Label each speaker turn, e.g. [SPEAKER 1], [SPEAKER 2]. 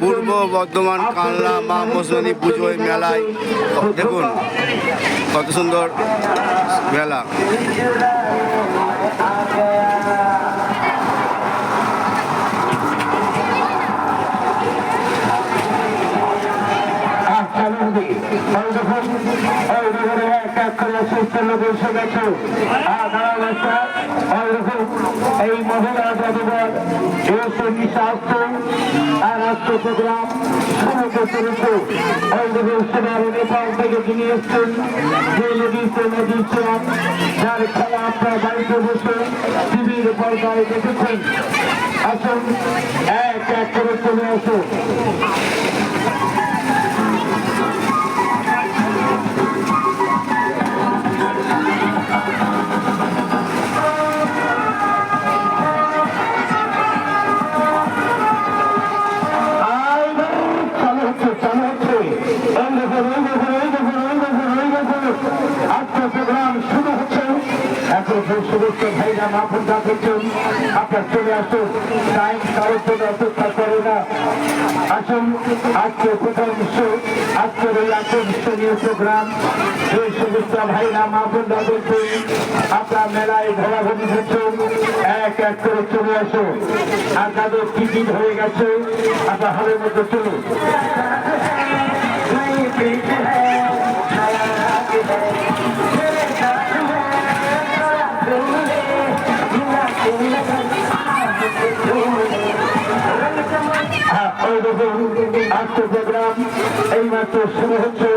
[SPEAKER 1] পূর্ব বর্ধমান কালনা মা মৌসুমী পুজোয় মেলায়। দেখুন কত সুন্দর মেলা।
[SPEAKER 2] এই মহিলা এসবি স্বাস্থ্য রাষ্ট্র প্রোগ্রাম করেছে ওই দেখুন সেবার নেপাল থেকে তিনি এসছেন যে নদী ছিলাম যার খেলা আপনার বাড়িতে বসে টিভির পর্দায় দেখেছেন আসুন এক এক করে চলে আসুন প্রোগ্রাম শুরু হচ্ছে। এখন সমস্ত ভাইরা মাহফুল ডাকেছেন আপনার চলে আসুন। টাইম কারোর জন্য অপেক্ষা করে না। আসুন, আজকে প্রথম আজকের এই আকর্ষণীয় প্রোগ্রাম যে সমস্ত ভাইরা মাহফুল ডাকেছেন আপনার মেলায় ঘোরাঘুরি এক এক করে চলে আসুন। আর তাদের টিকিট হয়ে গেছে, আপনার হলের মধ্যে চলুন। দেখুন আজকে প্রোগ্রাম এই মাত্র শুরু হচ্ছে।